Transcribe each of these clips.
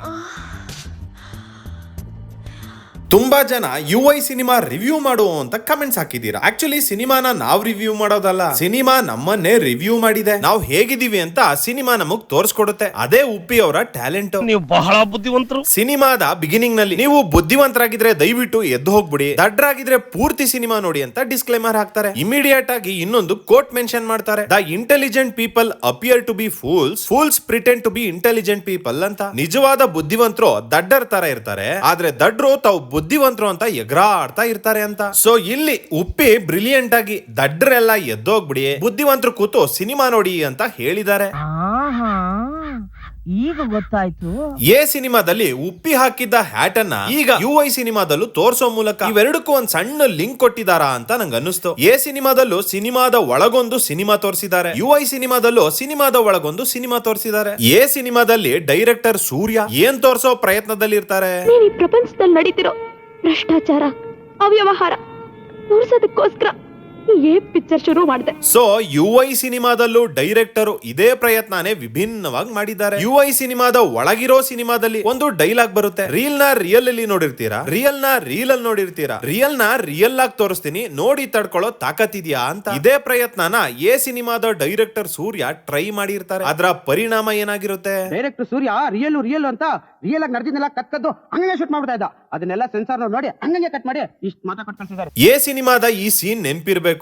啊。ತುಂಬಾ ಜನ you I cinema review ಮಾಡು ಅಂತ ಕಮೆಂಟ್ಸ್ ಹಾಕಿದೀರಾ ಆಕ್ಚುಲಿ ಸಿನಿಮಾನ ನಾವು ರಿವ್ಯೂ ಮಾಡೋದಲ್ಲ. ಸಿನಿಮಾ ನಮ್ಮನ್ನೇ ರಿವ್ಯೂ ಮಾಡಿದೆ. ನಾವು ಹೇಗಿದೀವಿ ಅಂತ ಸಿನಿಮಾ ನಮಗ್ ತೋರ್ಸ್ಕೊಡುತ್ತೆ. ಅದೇ ಉಪ್ಪಿ ಅವರ ಟ್ಯಾಲೆಂಟ್ ನೀವು ಬಹಳ ಬುದ್ಧಿವಂತರು. ಸಿನಿಮಾದ ಬಿಗಿನಿಂಗ್ನಲ್ಲಿ ನೀವು ಬುದ್ಧಿವಂತರಾಗಿದ್ರೆ ದಯವಿಟ್ಟು ಎದ್ದು ಹೋಗ್ಬಿಡಿ. ದಡ್ರಾಗಿದ್ರೆ ಪೂರ್ತಿ ಸಿನಿಮಾ ನೋಡಿ ಅಂತ ಡಿಸ್ಕ್ಲೇಮರ್ ಹಾಕ್ತಾರೆ. ಇಮಿಡಿಯೇಟ್ ಆಗಿ ಇನ್ನೊಂದು ಕೋಟ್ ಮೆನ್ಷನ್ ಮಾಡ್ತಾರೆ. The intelligent people appear to be fools fools pretend to be intelligent people ಅಂತ. ನಿಜವಾದ ಬುದ್ಧಿವಂತರು ದಡ್ಡರ್ ತರ ಇರ್ತಾರೆ. ಆದ್ರೆ ದಡ್ರು ತಾವು ಬುದ್ಧಿವಂತರು ಅಂತ ಎಗರಾಡ್ತಾ ಇರ್ತಾರೆ ಅಂತ. ಸೊ ಇಲ್ಲಿ ಉಪ್ಪಿ ಬ್ರಿಲಿಯಂಟ್ ಆಗಿ ದಡ್ರೆಲ್ಲ ಎದ್ದೋಗ್ಬಿಡಿ. ಬುದ್ಧಿವಂತರು ಕೂತು ಸಿನಿಮಾ ನೋಡಿ ಅಂತ ಹೇಳಿದ್ದಾರೆ. ಆಹಾ ಈಗ ಗೊತ್ತಾಯ್ತು. ಎ ಸಿನಿಮಾದಲ್ಲಿ ಉಪ್ಪಿ ಹಾಕಿದ್ದ ಹ್ಯಾಟ್ ಅನ್ನ ಈಗ ಯು ಐ ಸಿನಿಮಾದಲ್ಲೂ ತೋರ್ಸೋ ಮೂಲಕ ಇವೆರಡಕ್ಕೂ ಒಂದ್ ಸಣ್ಣ ಲಿಂಕ್ ಕೊಟ್ಟಿದಾರಾ ಅಂತ ನಂಗೆ ಅನ್ನಿಸ್ತು ಎ ಸಿನಿಮಾದಲ್ಲೂ ಸಿನಿಮಾದ ಒಳಗೊಂದು ಸಿನಿಮಾ ತೋರಿಸಿದ್ದಾರೆ. ಯು ಐ ಸಿನಿಮಾದಲ್ಲೂ ಸಿನಿಮಾದ ಒಳಗೊಂದು ಸಿನಿಮಾ ತೋರಿಸಿದ್ದಾರೆ. ಎ ಸಿನಿಮಾದಲ್ಲಿ ಡೈರೆಕ್ಟರ್ ಸೂರ್ಯ ಏನ್ ತೋರ್ಸೋ ಪ್ರಯತ್ನದಲ್ಲಿ ಇರ್ತಾರೆ ಪ್ರಪಂಚದಲ್ಲಿ ನಡೀತಿರೋ ಭ್ರಷ್ಟಾಚಾರ ಅವ್ಯವಹಾರ ತೋರ್ಸೋದಕ್ಕೋಸ್ಕರ ಏ ಪಿಕ್ಚರ್ ಶುರು ಮಾಡಿದೆ. ಸೊ ಯು ಐ ಸಿನಿಮಾದಲ್ಲೂ ಡೈರೆಕ್ಟರ್ ಇದೇ ಪ್ರಯತ್ನನೇ ವಿಭಿನ್ನವಾಗಿ ಮಾಡಿದ್ದಾರೆ. ಯು ಐ ಸಿನಿಮಾದ ಒಳಗಿರೋ ಸಿನಿಮಾದಲ್ಲಿ ಒಂದು ಡೈಲಾಗ್ ಬರುತ್ತೆ. ರೀಲ್ನ ರಿಯಲ್ ಅಲ್ಲಿ ನೋಡಿರ್ತೀರಾ? ರಿಯಲ್ನ ರೀಲ್ ಅಲ್ಲಿ ನೋಡಿರ್ತೀರಾ? ರಿಯಲ್ನ ರಿಯಲ್ ಆಗಿ ತೋರಿಸ್ತೀನಿ. ನೋಡಿ ತಡ್ಕೊಳ್ಳೋ ಇದೆಯಾ ಅಂತ. ಇದೇ ಪ್ರಯತ್ನನ ಎ ಸಿನಿಮಾದ ಡೈರೆಕ್ಟರ್ ಸೂರ್ಯ ಟ್ರೈ ಮಾಡಿರ್ತಾರೆ. ಅದರ ಪರಿಣಾಮ ಏನಾಗಿರುತ್ತೆ? ಡೈರೆಕ್ಟರ್ ಸೂರ್ಯ ರಿಯಲ್ ರಿಯಲ್ ಅಂತ ರಿಯಲ್ ಆಗಿ ನಡೆದಿದ್ದೆಲ್ಲ ಕತ್ಕದ್ದು ಹಂಗೆ ಶೂಟ್ ಮಾಡ್ಬಿಡ್ತಾ ಇದ್ದ. ಅದನ್ನೆಲ್ಲ ಸೆನ್ಸಾರ್ ನೋಡಿ ಹಂಗೆ ಕಟ್ ಮಾಡಿ ಇಷ್ಟು ಮಾತಾ ಕಳ್ಸಿದ್ದಾರೆ. ಎ ಸಿನಿಮಾದ ಈ ಸೀನ್ ನೆನ್ಪಿರ್ಬೇಕು.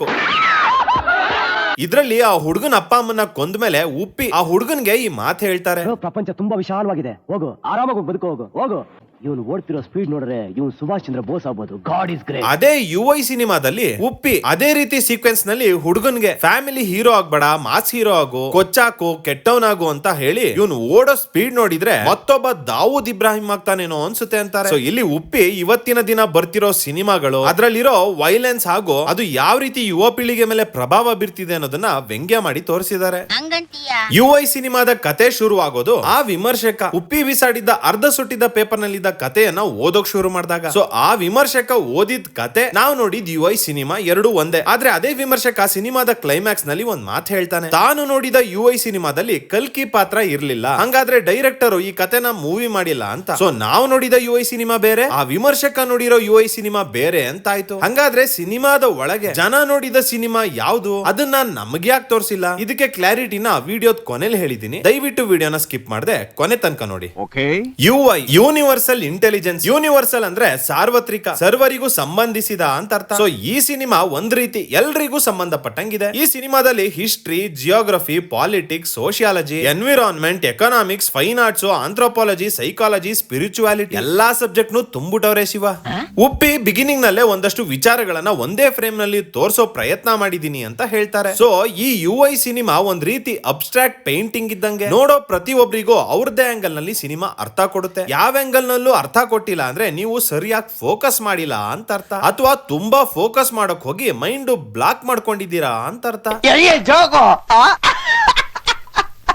ಇದ್ರಲ್ಲಿ ಆ ಹುಡುಗನ ಅಪ್ಪ ಅಮ್ಮನ ಕೊಂದ್ಮೇಲೆ ಉಪ್ಪಿ ಆ ಹುಡುಗನ್ಗೆ ಈ ಮಾತು ಹೇಳ್ತಾರೆ. ಪ್ರಪಂಚ ತುಂಬಾ ವಿಶಾಲವಾಗಿದೆ. ಹೋಗು, ಆರಾಮಾಗಿ ಬದುಕು, ಹೋಗು ಹೋಗು. ಇವನು ಓಡ್ತಿರೋ ಸ್ಪೀಡ್ ನೋಡ್ರೆ ಇವನು ಸುಭಾಷ್ ಚಂದ್ರ ಬೋಸ್ ಆಗ್ಬೋದು. ಗಾಡ್ ಇಸ್ ಗ್ರೇಟ್ ಅದೇ ಯು ಐ ಸಿನಿಮಾದಲ್ಲಿ ಉಪ್ಪಿ ಅದೇ ರೀತಿ ಸೀಕ್ವೆನ್ಸ್ನಲ್ಲಿ ಹುಡುಗನ್ಗೆ ಫ್ಯಾಮಿಲಿ ಹೀರೋ ಆಗ್ಬೇಡ ಮಾಸ್ ಹೀರೋ ಆಗು ಕೊಚ್ಚಾಕು ಕೆಟ್ಟವನಾಗು ಅಂತ ಹೇಳಿ ಇವನು ಓಡೋ ಸ್ಪೀಡ್ ನೋಡಿದ್ರೆ ಮತ್ತೊಬ್ಬ ದಾವೂದ್ ಇಬ್ರಾಹಿಂ ಆಗ್ತಾನೇನೋ ಅನ್ಸುತ್ತೆ ಅಂತಾರೆ. ಸೊ ಇಲ್ಲಿ ಉಪ್ಪಿ ಇವತ್ತಿನ ದಿನ ಬರ್ತಿರೋ ಸಿನಿಮಾಗಳು ಅದ್ರಲ್ಲಿರೋ ವೈಲೆನ್ಸ್ ಹಾಗೂ ಅದು ಯಾವ ರೀತಿ ಯುವ ಪೀಳಿಗೆ ಮೇಲೆ ಪ್ರಭಾವ ಬೀರ್ತಿದೆ ಅನ್ನೋದನ್ನ ವ್ಯಂಗ್ಯ ಮಾಡಿ ತೋರಿಸಿದ್ದಾರೆ. ಯು ಐ ಸಿನಿಮಾದ ಕತೆ ಶುರುವಾಗೋದು ಆಗೋದು ಆ ವಿಮರ್ಶಕ ಉಪ್ಪಿ ಬಿಸಾಡಿದ್ದ ಅರ್ಧ ಸುಟ್ಟಿದ್ದ ಪೇಪರ್ ನಲ್ಲಿದ್ದ ಕಥೆಯನ್ನ ಓದೋಕ್ ಶುರು ಮಾಡಿದಾಗ. ಸೊ ಆ ವಿಮರ್ಶಕ ಓದಿದ ಕತೆ ನಾವು ನೋಡಿದ ಯು ಐ ಸಿನಿಮಾ ಎರಡು ಒಂದೇ. ಆದ್ರೆ ಅದೇ ವಿಮರ್ಶಕ ಆ ಸಿನಿಮಾದ ಕ್ಲೈಮ್ಯಾಕ್ಸ್ನಲ್ಲಿ ಒಂದ್ ಮಾತು ಹೇಳ್ತಾನೆ. ತಾನು ನೋಡಿದ ಯು ಐ ಸಿನಿಮಾದಲ್ಲಿ ಕಲ್ಕಿ ಪಾತ್ರ ಇರ್ಲಿಲ್ಲ. ಹಂಗಾದ್ರೆ ಡೈರೆಕ್ಟರ್ ಈ ಕತೆನ ಮೂವಿ ಮಾಡಿಲ್ಲ ಅಂತ. ಸೊ ನಾವು ನೋಡಿದ ಯು ಐ ಸಿನಿಮಾ ಬೇರೆ ಆ ವಿಮರ್ಶಕ ನೋಡಿರೋ ಯು ಐ ಸಿನಿಮಾ ಬೇರೆ ಅಂತ ಆಯ್ತು ಹಂಗಾದ್ರೆ ಸಿನಿಮಾದ ಒಳಗೆ ಜನ ನೋಡಿದ ಸಿನಿಮಾ ಯಾವ್ದು? ಅದನ್ನ ನಮ್ಗೆ ಯಾಕೆ ತೋರಿಸಿಲ್ಲ? ಇದಕ್ಕೆ ಕ್ಲಾರಿಟಿನ ವಿಡಿಯೋದ ಕೊನೆಲಿ ಹೇಳಿದೀನಿ. ದಯವಿಟ್ಟು ವಿಡಿಯೋನ ಸ್ಕಿಪ್ ಮಾಡದೆ ಕೊನೆ ತನಕ ನೋಡಿ. U I universal intelligence universal ಅಂದ್ರೆ ಸಾರ್ವತ್ರಿಕ ಸರ್ವರಿಗೂ ಸಂಬಂಧಿಸಿದ ಅಂತ ಅರ್ಥ. ಸೊ ಈ ಸಿನಿಮಾ ಒಂದ್ ರೀತಿ ಎಲ್ರಿಗೂ ಸಂಬಂಧಪಟ್ಟಂಗಿದೆ. ಈ ಸಿನಿಮಾದಲ್ಲಿ history geography politics sociology environment economics fine arts anthropology psychology spirituality ಎಲ್ಲಾ ಸಬ್ಜೆಕ್ಟ್ ನು ತುಂಬಿಟ್ಟವ್ರೆ ಶಿವ ಉಪ್ಪಿ ಬಿಗಿನಿಂಗ್ ನಲ್ಲೇ ಒಂದಷ್ಟು ವಿಚಾರಗಳನ್ನ ಒಂದೇ ಫ್ರೇಮ್ನಲ್ಲಿ ತೋರಿಸೋ ಪ್ರಯತ್ನ ಮಾಡಿದೀನಿ ಅಂತ ಹೇಳ್ತಾರೆ. ಸೊ ಈ ಯು ಐ ಸಿನಿಮಾ ಒಂದ್ ರೀತಿ ಅಬ್ಸ್ಟ್ರಾಕ್ಟ್ ಪೇಂಟಿಂಗ್ ಇದ್ದಂಗೆ. ನೋಡೋ ಪ್ರತಿಯೊಬ್ಬರಿಗೂ ಅವ್ರದೇ ಆಂಗಲ್ನಲ್ಲಿ ಸಿನಿಮಾ ಅರ್ಥ ಕೊಡುತ್ತೆ. ಯಾವ ಆಂಗಲ್ ನಲ್ಲೂ ಅರ್ಥ ಕೊಟ್ಟಿಲ್ಲ ಅಂದ್ರೆ ನೀವು ಸರಿಯಾಗಿ ಫೋಕಸ್ ಮಾಡಿಲ್ಲ ಅಂತ ಅರ್ಥ. ಅಥವಾ ತುಂಬಾ ಫೋಕಸ್ ಮಾಡಕ್ ಹೋಗಿ ಮೈಂಡ್ ಬ್ಲಾಕ್ ಮಾಡ್ಕೊಂಡಿದ್ದೀರಾ ಅಂತ ಅರ್ಥ.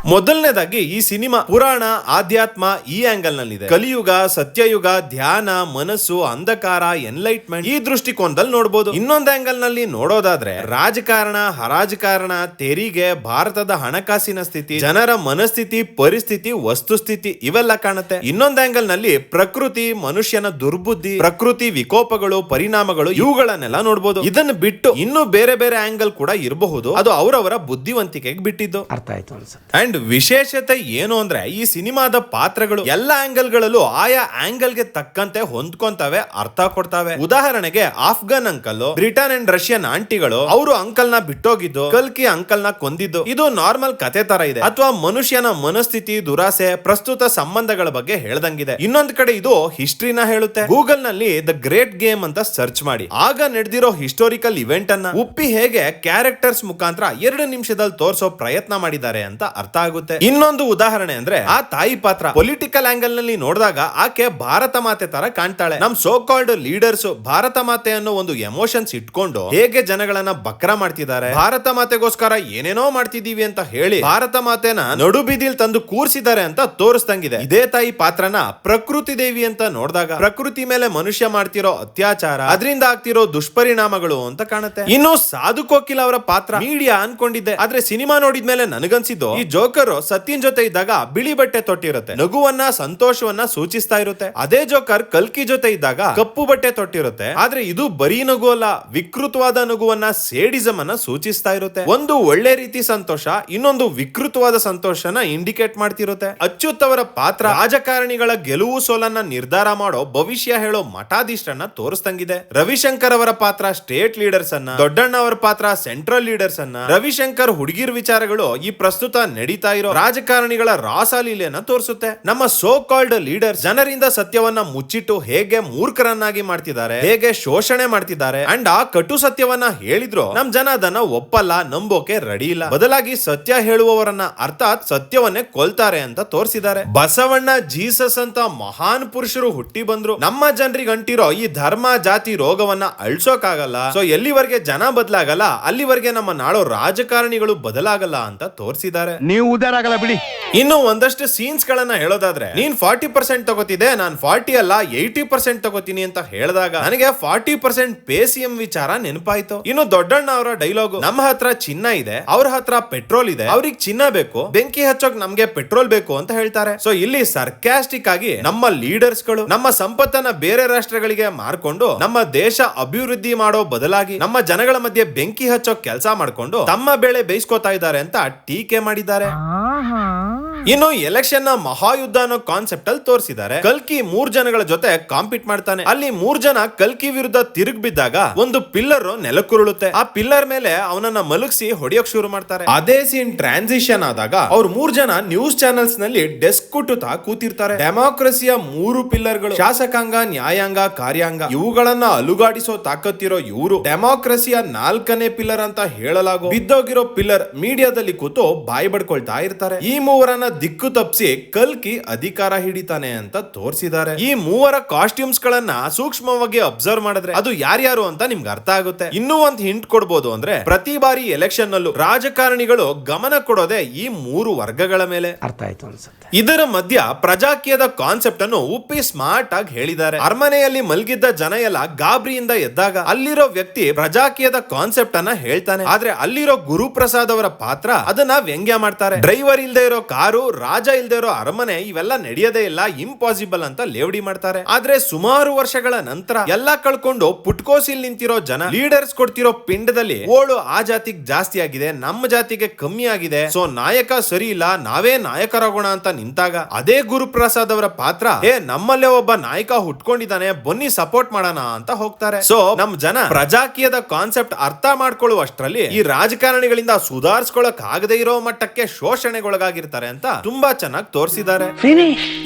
ಮೊದಲನೇದಾಗಿ ಈ ಸಿನಿಮಾ ಪುರಾಣ ಆಧ್ಯಾತ್ಮ ಈ ಆಂಗಲ್ ನಲ್ಲಿದೆ. ಕಲಿಯುಗ ಸತ್ಯಯುಗ ಧ್ಯಾನ ಮನಸ್ಸು ಅಂಧಕಾರ ಎನ್ಲೈಟ್ಮೆಂಟ್ ಈ ದೃಷ್ಟಿಕೋನದಲ್ಲಿ ನೋಡಬಹುದು ಇನ್ನೊಂದು ಆಂಗಲ್ನಲ್ಲಿ ನೋಡೋದಾದ್ರೆ ರಾಜಕಾರಣ ಹರಾಜಕಾರಣ ತೆರಿಗೆ ಭಾರತದ ಹಣಕಾಸಿನ ಸ್ಥಿತಿ ಜನರ ಮನಸ್ಥಿತಿ ಪರಿಸ್ಥಿತಿ ವಸ್ತುಸ್ಥಿತಿ ಇವೆಲ್ಲ ಕಾಣುತ್ತೆ. ಇನ್ನೊಂದು ಆಂಗಲ್ನಲ್ಲಿ ಪ್ರಕೃತಿ ಮನುಷ್ಯನ ದುರ್ಬುದ್ಧಿ ಪ್ರಕೃತಿ ವಿಕೋಪಗಳು ಪರಿಣಾಮಗಳು ಇವುಗಳನ್ನೆಲ್ಲ ನೋಡಬಹುದು ಇದನ್ನ ಬಿಟ್ಟು ಇನ್ನು ಬೇರೆ ಬೇರೆ ಆಂಗಲ್ ಕೂಡ ಇರಬಹುದು. ಅದು ಅವರವರ ಬುದ್ಧಿವಂತಿಕೆಗೆ ಬಿಟ್ಟಿದ್ದು. ಅರ್ಥ ಆಯ್ತು ಅನ್ಸುತ್ತೆ. ಅಂಡ್ ವಿಶೇಷತೆ ಏನು ಅಂದ್ರೆ ಈ ಸಿನಿಮಾದ ಪಾತ್ರಗಳು ಎಲ್ಲ ಆಂಗಲ್ ಗಳಲ್ಲೂ ಆಯಾ ಆಂಗಲ್ಗೆ ತಕ್ಕಂತೆ ಹೊಂದ್ಕೊಂತವೆ, ಅರ್ಥ ಕೊಡ್ತಾವೆ. ಉದಾಹರಣೆಗೆ Afghan uncle, Britain and Russian ಆಂಟಿಗಳು, ಅವರು ಅಂಕಲ್ನ ಬಿಟ್ಟೋಗಿದ್ದು, ಕಲ್ಕಿ ಅಂಕಲ್ನ ಕೊಂದಿದ್ದು. ಇದು ನಾರ್ಮಲ್ ಕತೆ ತರ ಇದೆ. ಅಥವಾ ಮನುಷ್ಯನ ಮನಸ್ಥಿತಿ, ದುರಾಸೆ, ಪ್ರಸ್ತುತ ಸಂಬಂಧಗಳ ಬಗ್ಗೆ ಹೇಳ್ದಂಗಿದೆ. ಇನ್ನೊಂದ್ ಕಡೆ ಇದು ಹಿಸ್ಟ್ರಿನ ಹೇಳುತ್ತೆ. ಗೂಗಲ್ನಲ್ಲಿ ದ ಗ್ರೇಟ್ ಗೇಮ್ ಅಂತ ಸರ್ಚ್ ಮಾಡಿ. ಆಗ ನಡೆದಿರೋ ಹಿಸ್ಟೋರಿಕಲ್ ಇವೆಂಟ್ ಅನ್ನ ಉಪ್ಪಿ ಹೇಗೆ ಕ್ಯಾರೆಕ್ಟರ್ಸ್ ಮುಖಾಂತರ ಎರಡು ನಿಮಿಷದಲ್ಲಿ ತೋರಿಸೋ ಪ್ರಯತ್ನ ಮಾಡಿದ್ದಾರೆ ಅಂತ ಅರ್ಥ ಆಗುತ್ತೆ ಇನ್ನೊಂದು ಉದಾಹರಣೆ ಅಂದ್ರೆ ಆ ತಾಯಿ ಪಾತ್ರ ಪೊಲಿಟಿಕಲ್ ಆಂಗಲ್ನಲ್ಲಿ ನೋಡಿದಾಗ ಆಕೆ ಭಾರತ ಮಾತೆ ತರ ಕಾಣ್ತಾಳೆ. ನಮ್ ಸೋ ಕಾಲ್ಡ್ ಲೀಡರ್ಸ್ ಭಾರತ ಮಾತೆ ಅನ್ನೋ ಒಂದು ಎಮೋಷನ್ಸ್ ಇಟ್ಕೊಂಡು ಹೇಗೆ ಜನಗಳನ್ನ ಬಕ್ರ ಮಾಡ್ತಿದ್ದಾರೆ ಭಾರತ ಮಾತೆಗೋಸ್ಕರ ಏನೇನೋ ಮಾಡ್ತಿದೀವಿ ಅಂತ ಹೇಳಿ ಭಾರತ ಮಾತೆನ ನಡು ಬೀದಿಲ್ ತಂದು ಕೂರ್ಸಿದ್ದಾರೆ ಅಂತ ತೋರಿಸ್ದಂಗಿದೆ. ಇದೇ ತಾಯಿ ಪಾತ್ರನ ಪ್ರಕೃತಿ ದೇವಿ ಅಂತ ನೋಡಿದಾಗ ಪ್ರಕೃತಿ ಮೇಲೆ ಮನುಷ್ಯ ಮಾಡ್ತಿರೋ ಅತ್ಯಾಚಾರ ಅದರಿಂದ ಆಗ್ತಿರೋ ದುಷ್ಪರಿಣಾಮಗಳು ಅಂತ ಕಾಣುತ್ತೆ. ಇನ್ನು ಸಾಧು ಕೋಕಿಲ್ ಅವರ ಪಾತ್ರ ಮೀಡಿಯಾ ಅನ್ಕೊಂಡಿದ್ದೆ. ಆದ್ರೆ ಸಿನಿಮಾ ನೋಡಿದ್ಮೇಲೆ ನನಗನ್ಸಿದ್ದು ಈ ಜೋಗ ಜೋಕರ್ ಸತ್ಯನ್ ಜೊತೆ ಇದ್ದಾಗ ಬಿಳಿ ಬಟ್ಟೆ ತೊಟ್ಟಿರುತ್ತೆ. ನಗುವನ್ನ, ಸಂತೋಷವನ್ನ ಸೂಚಿಸ್ತಾ ಇರುತ್ತೆ. ಅದೇ ಜೋಕರ್ ಕಲ್ಕಿ ಜೊತೆ ಇದ್ದಾಗ ಕಪ್ಪು ಬಟ್ಟೆ ತೊಟ್ಟಿರುತ್ತೆ. ಆದ್ರೆ ಇದು ಬರೀ ನಗು ಅಲ್ಲ, ವಿಕೃತವಾದ ನಗುವನ್ನ ಸೇಡಿಸಮ್ ಅನ್ನ ಸೂಚಿಸ್ತಾ ಇರುತ್ತೆ. ಒಂದು ಒಳ್ಳೆ ರೀತಿ ಸಂತೋಷ, ಇನ್ನೊಂದು ವಿಕೃತವಾದ ಸಂತೋಷನ ಇಂಡಿಕೇಟ್ ಮಾಡ್ತಿರುತ್ತೆ. ಅಚ್ಯುತ್ ಅವರ ಪಾತ್ರ, ರಾಜಕಾರಣಿಗಳ ಗೆಲುವು ಸೋಲನ್ನ ನಿರ್ಧಾರ ಮಾಡೋ ಭವಿಷ್ಯ ಹೇಳೋ ಮಠಾಧೀಶರನ್ನ ತೋರಿಸ್ತಂಗಿದೆ. ರವಿಶಂಕರ್ ಅವರ ಪಾತ್ರ ಸ್ಟೇಟ್ ಲೀಡರ್ಸ್ ಅನ್ನ, ದೊಡ್ಡಣ್ಣ ಅವರ ಪಾತ್ರ ಸೆಂಟ್ರಲ್ ಲೀಡರ್ಸ್ ಅನ್ನ, ರವಿಶಂಕರ್ ಹುಡುಗಿರ್ ವಿಚಾರಗಳು ಈ ಪ್ರಸ್ತುತ ನಡೀತಾ ಇರೋ ರಾಜಕಾರಣಿಗಳ ರಾಸಲೀಲೆಯನ್ನ ತೋರಿಸುತ್ತೆ. ನಮ್ಮ ಸೋ ಕಾಲ್ಡ್ ಲೀಡರ್ ಜನರಿಂದ ಸತ್ಯವನ್ನ ಮುಚ್ಚಿಟ್ಟು ಹೇಗೆ ಮೂರ್ಖರನ್ನಾಗಿ ಮಾಡ್ತಿದ್ದಾರೆ, ಹೇಗೆ ಶೋಷಣೆ ಮಾಡ್ತಿದ್ದಾರೆ ಅಂಡ್ ಆ ಕಟು ಸತ್ಯವನ್ನ ಹೇಳಿದ್ರು ನಮ್ ಜನ ಅದನ್ನ ಒಪ್ಪಲ್ಲ, ನಂಬೋಕೆ ರೆಡಿ ಇಲ್ಲ. ಬದಲಾಗಿ ಸತ್ಯ ಹೇಳುವವರನ್ನ ಅರ್ಥಾತ್ ಸತ್ಯವನ್ನೇ ಕೊಲ್ತಾರೆ ಅಂತ ತೋರಿಸಿದ್ದಾರೆ. ಬಸವಣ್ಣ ಜೀಸಸ್ ಅಂತ ಮಹಾನ್ ಪುರುಷರು ಹುಟ್ಟಿ ಬಂದ್ರು. ನಮ್ಮ ಜನರಿಗೆ ಅಂಟಿರೋ ಈ ಧರ್ಮ ಜಾತಿ ರೋಗವನ್ನ ಅಳ್ಸೋಕಾಗಲ್ಲ. ಸೊ ಎಲ್ಲಿವರೆಗೆ ಜನ ಬದಲಾಗಲ್ಲ, ಅಲ್ಲಿವರೆಗೆ ನಮ್ಮ ನಾಡೋ ರಾಜಕಾರಣಿಗಳು ಬದಲಾಗಲ್ಲ ಅಂತ ತೋರಿಸಿದ್ದಾರೆ. ನೀವು ಉದಾರ ಆಗಲ್ಲ ಬಿಡಿ. ಇನ್ನು ಒಂದಷ್ಟು ಸೀನ್ಸ್ ಗಳನ್ನ ಹೇಳೋದಾದ್ರೆ, ನೀನ್ ಫಾರ್ಟಿ ಪರ್ಸೆಂಟ್ ತಗೋತಿದೆ ನಾನ್ ಫಾರ್ಟಿ ಅಲ್ಲ ಏಯ್ಟಿ ಪರ್ಸೆಂಟ್ ತಗೋತೀನಿ ಅಂತ ಹೇಳಿದಾಗ ನನಗೆ ಫಾರ್ಟಿ ಪರ್ಸೆಂಟ್ ಪೇಸಿಎಂ ವಿಚಾರ ನೆನಪಾಯ್ತು. ಇನ್ನು ದೊಡ್ಡಣ್ಣ ಅವರ ಡೈಲಾಗ್ ನಮ್ಮ ಹತ್ರ ಚಿನ್ನ ಇದೆ, ಅವ್ರ ಹತ್ರ ಪೆಟ್ರೋಲ್ ಇದೆ, ಅವ್ರಿಗೆ ಚಿನ್ನ ಬೇಕು, ಬೆಂಕಿ ಹಚ್ಚೋಕ್ ನಮ್ಗೆ ಪೆಟ್ರೋಲ್ ಬೇಕು ಅಂತ ಹೇಳ್ತಾರೆ. ಸೊ ಇಲ್ಲಿ ಸರ್ಕ್ಯಾಸ್ಟಿಕ್ ಆಗಿ ನಮ್ಮ ಲೀಡರ್ಸ್ಗಳು, ನಮ್ಮ ಸಂಪತ್ತನ್ನ ಬೇರೆ ರಾಷ್ಟ್ರಗಳಿಗೆ ಮಾರ್ಕೊಂಡು, ನಮ್ಮ ದೇಶ ಅಭಿವೃದ್ಧಿ ಮಾಡೋ ಬದಲಾಗಿ, ನಮ್ಮ ಜನಗಳ ಮಧ್ಯೆ ಬೆಂಕಿ ಹಚ್ಚೋ ಕೆಲಸ ಮಾಡ್ಕೊಂಡು, ತಮ್ಮ ಬೆಳೆ ಬೇಯಿಸ್ಕೋತಾ ಇದ್ದಾರೆ ಅಂತ ಟೀಕೆ ಮಾಡಿದ್ದಾರೆ. Uh-huh. ಇನ್ನು ಎಲೆಕ್ಷನ್ನ ಮಹಾಯುದ್ಧ ಅನ್ನೋ ಕಾನ್ಸೆಪ್ಟ್ ಅಲ್ಲಿ ತೋರಿಸಿದ್ದಾರೆ ಕಲ್ಕಿ ಮೂರ್ ಜನಗಳ ಜೊತೆ ಕಾಂಪೀಟ್ ಮಾಡ್ತಾನೆ. ಅಲ್ಲಿ ಮೂರ್ ಜನ ಕಲ್ಕಿ ವಿರುದ್ಧ ತಿರುಗ್ ಬಿದ್ದಾಗ ಒಂದು ಪಿಲ್ಲರ್ ನೆಲಕ್ಕುರುಳುತ್ತೆ. ಆ ಪಿಲ್ಲರ್ ಮೇಲೆ ಅವನನ್ನ ಮಲಗಿಸಿ ಹೊಡೆಯೋಕ್ ಶುರು ಮಾಡ್ತಾರೆ. ಅದೇ ಸೀನ್ ಟ್ರಾನ್ಸಿಷನ್ ಆದಾಗ ಅವ್ರ ಮೂರ್ ಜನ ನ್ಯೂಸ್ ಚಾನೆಲ್ಸ್ನಲ್ಲಿ ಡೆಸ್ಕ್ ಕುಟ್ಟುತ್ತಾ ಕೂತಿರ್ತಾರೆ. ಡೆಮಾಕ್ರಸಿಯ ಮೂರು ಪಿಲ್ಲರ್ಗಳು ಶಾಸಕಾಂಗ, ನ್ಯಾಯಾಂಗ, ಕಾರ್ಯಾಂಗ, ಇವುಗಳನ್ನ ಅಲುಗಾಡಿಸೋ ತಾಕತ್ತಿರೋ ಇವರು ಡೆಮಾಕ್ರಸಿಯ ನಾಲ್ಕನೇ ಪಿಲ್ಲರ್ ಅಂತ ಹೇಳಲಾಗೋ, ಬಿದ್ದೋಗಿರೋ ಪಿಲ್ಲರ್ ಮೀಡಿಯಾದಲ್ಲಿ ಕೂತು ಬಾಯಿ ಬಡ್ಕೊಳ್ತಾ ಇರ್ತಾರೆ. ಈ ಮೂವರನ್ನ ದಿಕ್ಕು ತಪ್ಪಿಸಿ ಕಲ್ಕಿ ಅಧಿಕಾರ ಹಿಡಿತಾನೆ ಅಂತ ತೋರಿಸಿದ್ದಾರೆ. ಈ ಮೂವರ ಕಾಸ್ಟ್ಯೂಮ್ಸ್ ಗಳನ್ನ ಸೂಕ್ಷ್ಮವಾಗಿ ಅಬ್ಸರ್ವ್ ಮಾಡಿದ್ರೆ ಅದು ಯಾರ್ಯಾರು ಅಂತ ನಿಮ್ಗೆ ಅರ್ಥ ಆಗುತ್ತೆ. ಇನ್ನೂ ಒಂದ್ ಹಿಂಟ್ ಕೊಡ್ಬೋದು ಅಂದ್ರೆ ಪ್ರತಿ ಬಾರಿ ಎಲೆಕ್ಷನ್ ನಲ್ಲೂ ರಾಜಕಾರಣಿಗಳು ಗಮನ ಕೊಡೋದೆ ಈ ಮೂರು ವರ್ಗಗಳ ಮೇಲೆ. ಅರ್ಥ ಆಯ್ತು ಅನ್ಸುತ್ತೆ. ಇದರ ಮಧ್ಯ ಪ್ರಜಾಕೀಯದ ಕಾನ್ಸೆಪ್ಟ್ ಅನ್ನು ಉಪ್ಪಿ ಸ್ಮಾರ್ಟ್ ಆಗಿ ಹೇಳಿದ್ದಾರೆ. ಅರಮನೆಯಲ್ಲಿ ಮಲಗಿದ್ದ ಜನ ಎಲ್ಲ ಗಾಬರಿಯಿಂದ ಎದ್ದಾಗ ಅಲ್ಲಿರೋ ವ್ಯಕ್ತಿ ಪ್ರಜಾಕೀಯದ ಕಾನ್ಸೆಪ್ಟ್ ಅನ್ನ ಹೇಳ್ತಾನೆ. ಆದ್ರೆ ಅಲ್ಲಿರೋ ಗುರುಪ್ರಸಾದ್ ಅವರ ಪಾತ್ರ ಅದನ್ನ ವ್ಯಂಗ್ಯ ಮಾಡ್ತಾರೆ. ಡ್ರೈವರ್ ಇಲ್ದೇ ಇರೋ ಕಾರು ರಾಜ ಇಲ್ದೇ ಇರೋ ಅರಮನೆ ಇವೆಲ್ಲ ನಡೆಯೋದೇ ಇಲ್ಲ ಇಂಪಾಸಿಬಲ್ ಅಂತ ಲೇವಡಿ ಮಾಡ್ತಾರೆ. ಆದ್ರೆ ಸುಮಾರು ವರ್ಷಗಳ ನಂತರ ಎಲ್ಲ ಕಳ್ಕೊಂಡು ಪುಟ್ಕೋಸಿಲ್ ನಿಂತಿರೋ ಜನ ಲೀಡರ್ಸ್ ಕೊಡ್ತಿರೋ ಪಿಂಡದಲ್ಲಿ ಓಳು ಆ ಜಾತಿಗೆ ಜಾಸ್ತಿ ಆಗಿದೆ, ನಮ್ಮ ಜಾತಿಗೆ ಕಮ್ಮಿ ಆಗಿದೆ. ಸೊ ನಾಯಕ ಸರಿ ಇಲ್ಲ, ನಾವೇ ನಾಯಕರಾಗೋಣ ಅಂತ ನಿಂತಾಗ ಅದೇ ಗುರುಪ್ರಸಾದ್ ಅವರ ಪಾತ್ರ ಏ ನಮ್ಮಲ್ಲೇ ಒಬ್ಬ ನಾಯಕ ಹುಟ್ಕೊಂಡಿದ್ದಾನೆ, ಬನ್ನಿ ಸಪೋರ್ಟ್ ಮಾಡೋಣ ಅಂತ ಹೋಗ್ತಾರೆ. ಸೊ ನಮ್ ಜನ ಪ್ರಜಾಕೀಯದ ಕಾನ್ಸೆಪ್ಟ್ ಅರ್ಥ ಮಾಡ್ಕೊಳ್ಳುವಷ್ಟರಲ್ಲಿ ಈ ರಾಜಕಾರಣಿಗಳಿಂದ ಸುಧಾರಿಸ್ಕೊಳಕ್ ಆಗದೆ ಇರೋ ಮಟ್ಟಕ್ಕೆ ಶೋಷಣೆಗೊಳಗಾಗಿರ್ತಾರೆ ಅಂತ ತುಂಬಾ ಚೆನ್ನಾಗಿ ತೋರಿಸಿದ್ದಾರೆ.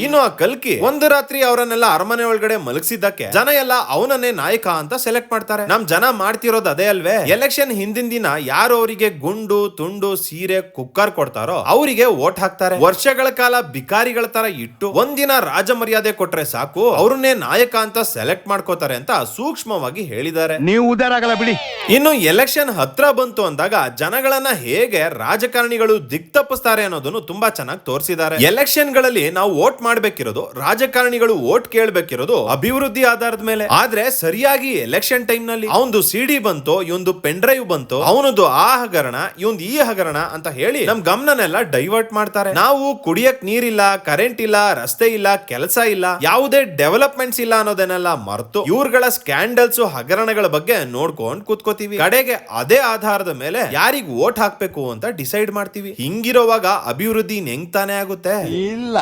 ಇನ್ನು ಆ ಕಲ್ಕಿ ಒಂದು ರಾತ್ರಿ ಅವರನ್ನೆಲ್ಲ ಅರಮನೆ ಒಳಗಡೆ ಮಲಗಿಸಿದ್ದಕ್ಕೆ ಜನ ಎಲ್ಲ ಅವನನ್ನೇ ನಾಯಕ ಅಂತ ಸೆಲೆಕ್ಟ್ ಮಾಡ್ತಾರೆ. ನಮ್ ಜನ ಮಾಡ್ತಿರೋದು ಅದೇ ಅಲ್ವೇ? ಎಲೆಕ್ಷನ್ ಹಿಂದಿನ ದಿನ ಯಾರು ಅವರಿಗೆ ಗುಂಡು ತುಂಡು ಸೀರೆ ಕುಕ್ಕರ್ ಕೊಡ್ತಾರೋ ಅವರಿಗೆ ವೋಟ್ ಹಾಕ್ತಾರೆ. ವರ್ಷಗಳ ಕಾಲ ಬಿಕಾರಿಗಳ ತರ ಇಟ್ಟು ಒಂದಿನ ರಾಜ ಮರ್ಯಾದೆ ಕೊಟ್ರೆ ಸಾಕು ಅವ್ರನ್ನೇ ನಾಯಕ ಅಂತ ಸೆಲೆಕ್ಟ್ ಮಾಡ್ಕೋತಾರೆ ಅಂತ ಸೂಕ್ಷ್ಮವಾಗಿ ಹೇಳಿದ್ದಾರೆ. ನೀವು ಉದಾರ ಆಗಲ್ಲ ಬಿಡಿ. ಇನ್ನು ಎಲೆಕ್ಷನ್ ಹತ್ರ ಬಂತು ಅಂದಾಗ ಜನಗಳನ್ನ ಹೇಗೆ ರಾಜಕಾರಣಿಗಳು ದಿಕ್ ತಪ್ಪಿಸ್ತಾರೆ ಅನ್ನೋದನ್ನು ತುಂಬಾ ಚೆನ್ನಾಗಿ ತೋರಿಸಿದ್ದಾರೆ. ಎಲೆಕ್ಷನ್ಗಳಲ್ಲಿ ನಾವು ವೋಟ್ ಮಾಡ್ಬೇಕಿರೋದು, ರಾಜಕಾರಣಿಗಳು ವೋಟ್ ಕೇಳ್ಬೇಕಿರೋದು ಅಭಿವೃದ್ಧಿ ಆಧಾರದ ಮೇಲೆ. ಆದ್ರೆ ಸರಿಯಾಗಿ ಎಲೆಕ್ಷನ್ ಟೈಮ್ನಲ್ಲಿ ಅವನದು ಸಿಡಿ ಬಂತು, ಇವಂದು ಪೆನ್ ಡ್ರೈವ್ ಬಂತು, ಅವನದು ಆ ಹಗರಣ, ಇವಂದು ಈ ಹಗರಣ ಅಂತ ಹೇಳಿ ನಮ್ ಗಮನನೆಲ್ಲ ಡೈವರ್ಟ್ ಮಾಡ್ತಾರೆ. ನಾವು ಕುಡಿಯಕ್ ನೀರಿಲ್ಲ ಕರೆಂಟ್ ಇಲ್ಲ, ರಸ್ತೆ ಇಲ್ಲ, ಕೆಲಸ ಇಲ್ಲ, ಯಾವುದೇ ಡೆವಲಪ್ಮೆಂಟ್ಸ್ ಇಲ್ಲ ಅನ್ನೋದನ್ನೆಲ್ಲ ಮರೆತು ಇವ್ರಗಳ ಸ್ಕ್ಯಾಂಡಲ್ಸ್ ಹಗರಣಗಳ ಬಗ್ಗೆ ನೋಡ್ಕೊಂಡ್ ಕೂತ್ಕೋತೀವಿ. ಕಡೆಗೆ ಅದೇ ಆಧಾರದ ಮೇಲೆ ಯಾರಿಗ್ ವೋಟ್ ಹಾಕ್ಬೇಕು ಅಂತ ಡಿಸೈಡ್ ಮಾಡ್ತೀವಿ. ಹಿಂಗಿರೋವಾಗ ಅಭಿವೃದ್ಧಿ ಹೆಂಗ್ ಆಗುತ್ತೆ. ಇಲ್ಲ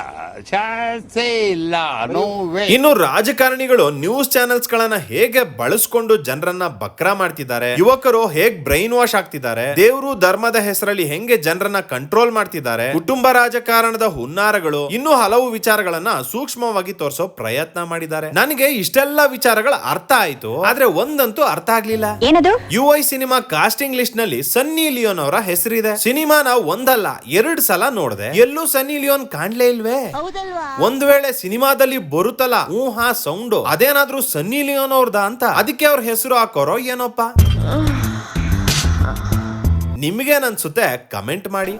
ಚಾನ್ಸೇ ಇಲ್ಲ ನೋ ವೇ ಇನ್ನು ರಾಜಕಾರಣಿಗಳು ನ್ಯೂಸ್ ಚಾನೆಲ್ಸ್ ಗಳನ್ನ ಹೇಗೆ ಬಳಸ್ಕೊಂಡು ಜನರನ್ನ ಬಕ್ರ ಮಾಡ್ತಿದ್ದಾರೆ ಯುವಕರು ಹೇಗ್ ಬ್ರೈನ್ ವಾಶ್ ಆಗ್ತಿದ್ದಾರೆ ದೇವರು ಧರ್ಮದ ಹೆಸರಲ್ಲಿ ಹೆಂಗೆ ಜನರನ್ನ ಕಂಟ್ರೋಲ್ ಮಾಡ್ತಿದ್ದಾರೆ ಕುಟುಂಬ ರಾಜಕಾರಣದ ಹುನ್ನಾರಗಳು ಇನ್ನೂ ಹಲವು ವಿಚಾರಗಳನ್ನ ಸೂಕ್ಷ್ಮವಾಗಿ ತೋರಿಸೋ ಪ್ರಯತ್ನ ಮಾಡಿದ್ದಾರೆ. ನನಗೆ ಇಷ್ಟೆಲ್ಲ ವಿಚಾರಗಳ ಅರ್ಥ ಆಯ್ತು ಆದ್ರೆ ಒಂದಂತೂ ಅರ್ಥ ಆಗ್ಲಿಲ್ಲ. ಏನದು? ಯು ಐ ಸಿನಿಮಾ ಕಾಸ್ಟಿಂಗ್ ಲಿಸ್ಟ್ನಲ್ಲಿ ಸನ್ನಿ ಲಿಯೋನ್ ಅವರ ಹೆಸರಿದೆ. ಸಿನಿಮಾನ ಒಂದಲ್ಲ ಎರಡ್ ಸಲ ನೋಡಿದೆ. ಎಲ್ಲೂ ಸನ್ನಿ ಲಿಯೋನ್ ಕಾಣ್ಲೇ ಇಲ್ವೇ? ಒಂದ್ ವೇಳೆ ಸಿನಿಮಾದಲ್ಲಿ ಬರುತ್ತಲ್ಲ ಊಹಾ ಹಾ ಸೌಂಡ್ ಅದೇನಾದ್ರೂ ಸನ್ನಿ ಲಿಯೋನ್ ಅವ್ರದ ಅಂತ? ಅದಕ್ಕೆ ಅವ್ರ ಹೆಸರು ಹಾಕೋರೋ ಏನೋಪ್ಪ? ನಿಮ್ಗೇನನ್ಸುತ್ತೆ ಕಮೆಂಟ್ ಮಾಡಿ.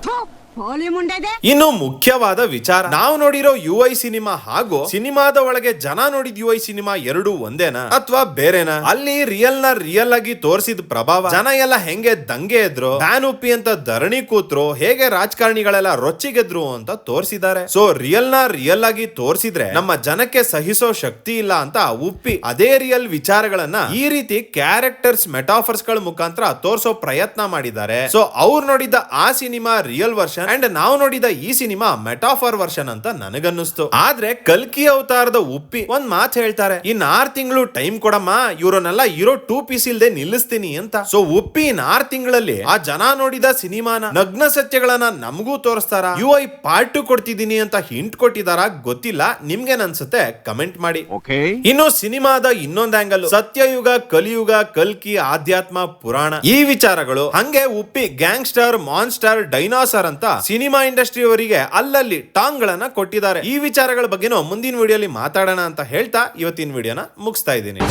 ಇನ್ನು ಮುಖ್ಯವಾದ ವಿಚಾರ, ನಾವು ನೋಡಿರೋ ಯು ಐ ಸಿನಿಮಾ ಹಾಗೂ ಸಿನಿಮಾದ ಒಳಗೆ ಜನ ನೋಡಿದ ಯು ಐ ಸಿನಿಮಾ ಎರಡು ಒಂದೇನಾ ಅಥವಾ ಬೇರೆನಾ? ಅಲ್ಲಿ ರಿಯಲ್ನ ರಿಯಲ್ ಆಗಿ ತೋರಿಸಿದ ಪ್ರಭಾವ, ಜನ ಎಲ್ಲ ಹೆಂಗೆ ದಂಗೆ ಎದ್ರು, ಬ್ಯಾನ್ ಉಪ್ಪಿ ಅಂತ ಧರಣಿ ಕೂತ್ರು, ಹೇಗೆ ರಾಜಕಾರಣಿಗಳೆಲ್ಲ ರೊಚ್ಚಿಗೆದ್ರು ಅಂತ ತೋರಿಸಿದ್ದಾರೆ. ಸೊ ರಿಯಲ್ನ ರಿಯಲ್ ಆಗಿ ತೋರಿಸಿದ್ರೆ ನಮ್ಮ ಜನಕ್ಕೆ ಸಹಿಸೋ ಶಕ್ತಿ ಇಲ್ಲ ಅಂತ ಉಪ್ಪಿ ಅದೇ ರಿಯಲ್ ವಿಚಾರಗಳನ್ನ ಈ ರೀತಿ ಕ್ಯಾರೆಕ್ಟರ್ಸ್ ಮೆಟಾಫರ್ಸ್ಗಳ ಮುಖಾಂತರ ತೋರಿಸೋ ಪ್ರಯತ್ನ ಮಾಡಿದ್ದಾರೆ. ಸೊ ಅವ್ರು ನೋಡಿದ ಆ ಸಿನಿಮಾ ರಿಯಲ್ ವರ್ಷನ್ ಅಂಡ್ ನಾವು ನೋಡಿದ ಈ ಸಿನಿಮಾ ಮೆಟಾಫರ್ ವರ್ಷನ್ ಅಂತ ನನಗನ್ನಿಸ್ತು. ಆದ್ರೆ ಕಲ್ಕಿ ಅವತಾರದ ಉಪ್ಪಿ ಒಂದ್ ಮಾತು ಹೇಳ್ತಾರೆ ಇನ್ ಆರ್ ತಿಂಗಳು ಟೈಮ್ ಕೊಡಮ್ಮ ಇವ್ರನ್ನೆಲ್ಲ ಇರೋ ಟೂ ಪೀಸ್ ಇಲ್ದೆ ನಿಲ್ಲಿಸ್ತೀನಿ ಅಂತ. ಸೊ ಉಪ್ಪಿ ಇನ್ ಆರ್ ತಿಂಗಳಲ್ಲಿ ಆ ಜನ ನೋಡಿದ ಸಿನಿಮಾನ ನಗ್ನ ಸತ್ಯಗಳನ್ನ ನಮಗೂ ತೋರಿಸ್ತಾರ? ಯು ಐ ಪಾರ್ಟ್ ಕೊಡ್ತಿದೀನಿ ಅಂತ ಹಿಂಟ್ ಕೊಟ್ಟಿದಾರ ಗೊತ್ತಿಲ್ಲ ನಿಮ್ಗೆ ಅನ್ಸುತ್ತೆ ಕಮೆಂಟ್ ಮಾಡಿ. ಓಕೆ ಇನ್ನು ಸಿನಿಮಾದ ಇನ್ನೊಂದ್ ಆಂಗಲ್ ಸತ್ಯಯುಗ ಕಲಿಯುಗ ಕಲ್ಕಿ ಆಧ್ಯಾತ್ಮ ಪುರಾಣ ಈ ವಿಚಾರಗಳು. ಹಂಗೆ ಉಪ್ಪಿ ಗ್ಯಾಂಗ್ಸ್ಟರ್ ಮಾನ್ಸ್ಟರ್ ಡೈನಾಸರ್ ಅಂತ ಸಿನಿಮಾ ಇಂಡಸ್ಟ್ರಿ ಅವರಿಗೆ ಅಲ್ಲಲ್ಲಿ ಟಾಂಗ್ ಗಳನ್ನ ಕೊಟ್ಟಿದ್ದಾರೆ ಈ ವಿಚಾರಗಳ ಬಗ್ಗೆನೂ ಮುಂದಿನ ವಿಡಿಯೋಲಿ ಮಾತಾಡೋಣ ಅಂತ ಹೇಳ್ತಾ ಇವತ್ತಿನ ವಿಡಿಯೋನ ಮುಗಿಸ್ತಾ ಇದ್ದೀನಿ.